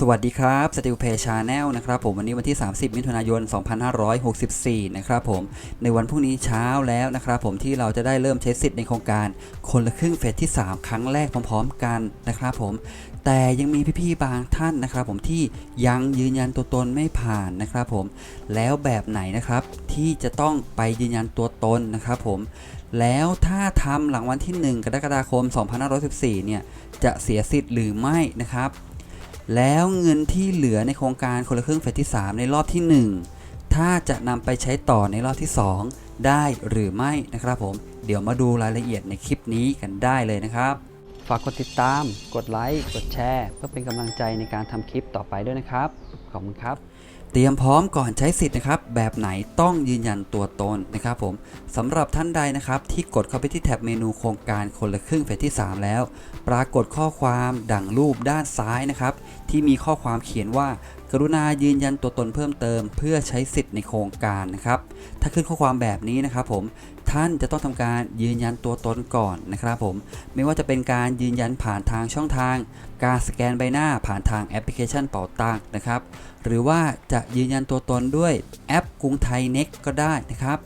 สวัสดีครับสติลเพย์ชาแนลนะครับผมวันนี้วันที่ 30 มิถุนายน 2564 นะครับผมในวันพรุ่งนี้เช้าแล้วนะครับผมที่เราจะได้เริ่มใช้สิทธิ์ในโครงการคนละครึ่งเฟสที่ 3 ครั้งแรกพร้อมๆกันนะครับผมแต่ยังมีพี่ๆบางท่านนะครับผมที่ยังยืนยันตัวตนไม่ผ่านนะครับผมแล้วแบบไหนนะครับที่จะต้องไปยืนยันตัวตนนะครับผมแล้วถ้าทำหลังวันที่ 1 กรกฎาคม 2514 เนี่ยจะเสียสิทธิ์หรือไม่นะครับ แล้วเงินที่เหลือในโครงการคนละครึ่งเฟสที่ 3 ในรอบที่ 1 ถ้าจะนำไปใช้ต่อในรอบที่ 2 ได้หรือไม่นะครับผม เดี๋ยวมาดูรายละเอียดในคลิปนี้กันได้เลยนะครับ ฝากกดติดตาม กดไลค์ กดแชร์ เพื่อเป็นกำลังใจในการทำคลิปต่อไปด้วยนะครับ ขอบคุณครับ เตรียมพร้อมก่อนใช้สิทธิ์นะครับ แบบไหนต้องยืนยันตัวตนนะครับผมสำหรับท่านใดนะครับ ที่กดเข้าไปที่แท็บเมนูโครงการคนละครึ่งเฟสที่ 3 แล้ว ปรากฏข้อความดังรูปด้านซ้ายนะครับ ที่มีข้อความเขียนว่า กรุณายืนยันตัวตนเพิ่มเติม เพื่อใช้สิทธิ์ในโครงการนะครับถ้าขึ้นข้อความแบบนี้นะครับผม ท่านจะต้องทำการยืนยันตัวตนก่อนนะครับผม ไม่ว่าจะเป็นการยืนยันผ่านทางช่องทาง การสแกนใบหน้าผ่านทางแอปพลิเคชันเป๋าตังนะครับ หรือว่าจะยืนยันตัวตนด้วยแอปกรุงไทยเน็กก็ได้นะครับ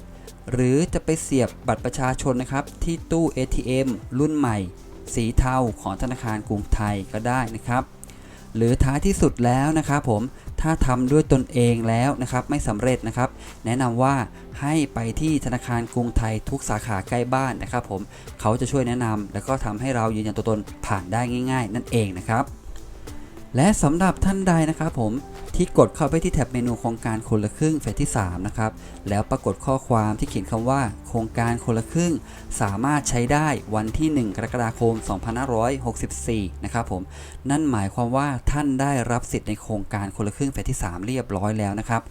หรือจะไปเสียบบัตรประชาชนนะครับที่ตู้ ATM รุ่นใหม่ สีเทาของธนาคารกรุงไทยก็ได้นะครับ หรือท้ายที่สุดแล้วนะครับผม ถ้าทำด้วยตนเองแล้วนะครับไม่สำเร็จนะครับ แนะนำว่าให้ไปที่ธนาคารกรุงไทยทุกสาขาใกล้บ้านนะครับผมเขาจะช่วยแนะนำแล้วก็ทำให้เรายืนยันตัวตนผ่านได้ง่าย ๆ นั่นเองนะครับ และสำหรับท่านใดนะครับผมที่กดเข้าไปที่แท็บเมนูโครงการคนละครึ่งเฟสที่ 3 นะครับ แล้วปรากฏข้อความที่เขียนคำว่า โครงการคนละครึ่ง สามารถใช้ได้วันที่ 1 กรกฎาคม 2564 นะครับผม นั่นหมายความว่าท่านได้รับสิทธิ์ในโครงการคนละครึ่งเฟสที่ 3 เรียบร้อยแล้วนะครับ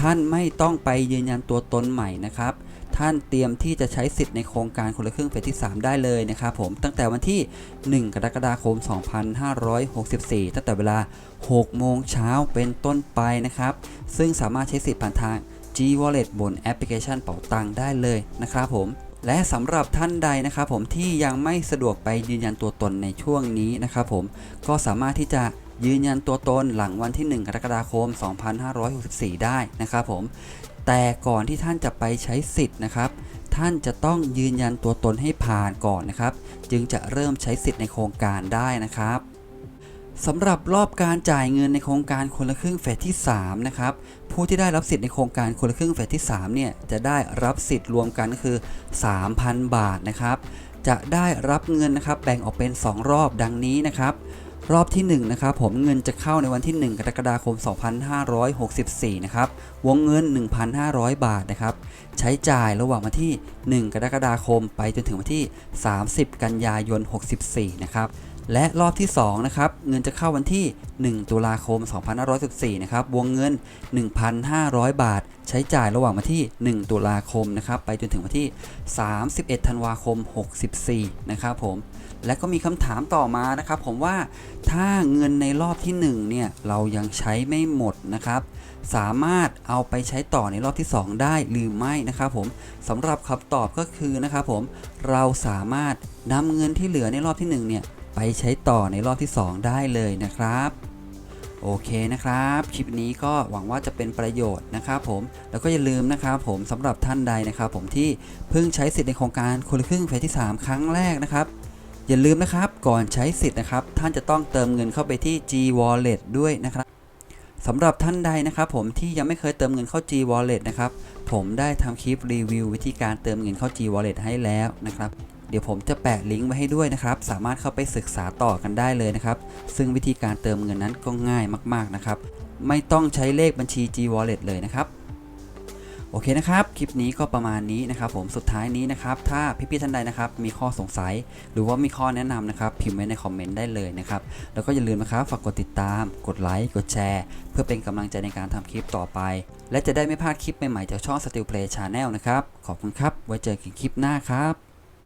ท่านไม่ต้องไปยืนยันตัวตนใหม่นะครับ ท่านเตรียมที่จะใช้สิทธิ์ในโครงการคนละครึ่งเฟสที่ 3 ได้เลยนะครับผมตั้งแต่วันที่ 1 กรกฎาคม 2564 ตั้งแต่เวลา 6 โมงเช้าเป็นต้นไปนะครับ ซึ่งสามารถใช้สิทธิ์ผ่านทาง G Wallet บนแอปพลิเคชันเป๋าตังได้เลยนะครับผมและสำหรับท่านใดนะครับผมที่ยังไม่สะดวกไปยืนยันตัวตนในช่วงนี้นะครับผมก็สามารถที่จะยืนยันตัวตนหลังวันที่ 1 กรกฎาคม 2564 ได้นะครับผม แต่ก่อนที่ท่านจะไปใช้สิทธิ์นะครับ ท่านจะต้องยืนยันตัวตนให้ผ่านก่อนนะครับ จึงจะเริ่มใช้สิทธิ์ในโครงการได้นะครับสำหรับรอบการจ่ายเงินในโครงการคนละครึ่งเฟสที่3นะครับผู้ที่ได้รับสิทธิ์ในโครงการคนละครึ่งเฟสที่3เนี่ยจะได้รับสิทธิ์รวมกันคือ 3,000 บาทนะครับ จะได้รับเงินนะครับแบ่งออกเป็น 2 รอบดังนี้นะครับ รอบที่1นะครับผมเงินจะเข้าในวันที่ 1 กรกฎาคม 2564 นะครับ วงเงิน 1,500 บาทนะครับ ใช้จ่ายระหว่างวันที่ 1 กรกฎาคมไปจนถึงวันที่ 30 กันยายน 64 นะครับ และรอบที่2นะครับเงินจะเข้าวันที่ 1 ตุลาคม 2514นะครับวงเงิน 1,500 บาท ใช้จ่ายระหว่างวันที่ 1 ตุลาคมนะครับไปจนถึงวันที่ 31 ธันวาคม 64นะครับผมและก็มีคำถามต่อมานะครับผมว่าถ้าเงินในรอบที่ 1เนี่ยเรายังใช้ไม่หมดนะครับสามารถเอาไปใช้ต่อในรอบที่ 2 ได้หรือไม่นะครับผมสำหรับคำตอบก็คือนะครับผมเราสามารถนำเงินที่เหลือในรอบที่1เนี่ย ไปใช้ต่อในรอบที่ 2 ได้เลยนะครับโอเคนะครับ คลิปนี้ก็หวังว่าจะเป็นประโยชน์นะครับผม แล้วก็อย่าลืมนะครับผมสำหรับท่านใดนะครับผมที่เพิ่งใช้สิทธิ์ในโครงการคนละครึ่งเฟสที่ 3 ครั้งแรกนะครับ อย่าลืมนะครับก่อนใช้สิทธิ์นะครับ ท่านจะต้องเติมเงินเข้าไปที่ G Wallet ด้วยนะครับสำหรับท่านใดนะครับผมที่ยังไม่เคยเติมเงินเข้า G Wallet นะครับ ผมได้ทำคลิปรีวิววิธีการเติมเงินเข้า G Wallet ให้แล้วนะครับ ดี๋ยวผมจะแปะลิงก์ไว้ให้ด้วยนะครับ สามารถเข้าไปศึกษาต่อกันได้เลยนะครับ ซึ่งวิธีการเติมเงินนั้นก็ง่ายมากๆนะครับ ไม่ต้องใช้เลขบัญชี G Wallet เลยนะครับโอเคนะครับ คลิปนี้ก็ประมาณนี้นะครับผม สุดท้ายนี้นะครับ ถ้าพี่ๆท่านใดนะครับ มีข้อสงสัย หรือว่ามีข้อแนะนำนะครับ พิมพ์ไว้ในคอมเมนต์ได้เลยนะครับ แล้วก็อย่าลืมนะครับ ฝากกดติดตาม กดไลค์ กดแชร์ เพื่อเป็นกำลังใจในการทำคลิปต่อไป และจะได้ไม่พลาดคลิปใหม่ๆจากช่อง Still Play Channel นะครับ ขอบคุณครับ ไว้เจอกันคลิปหน้าครับ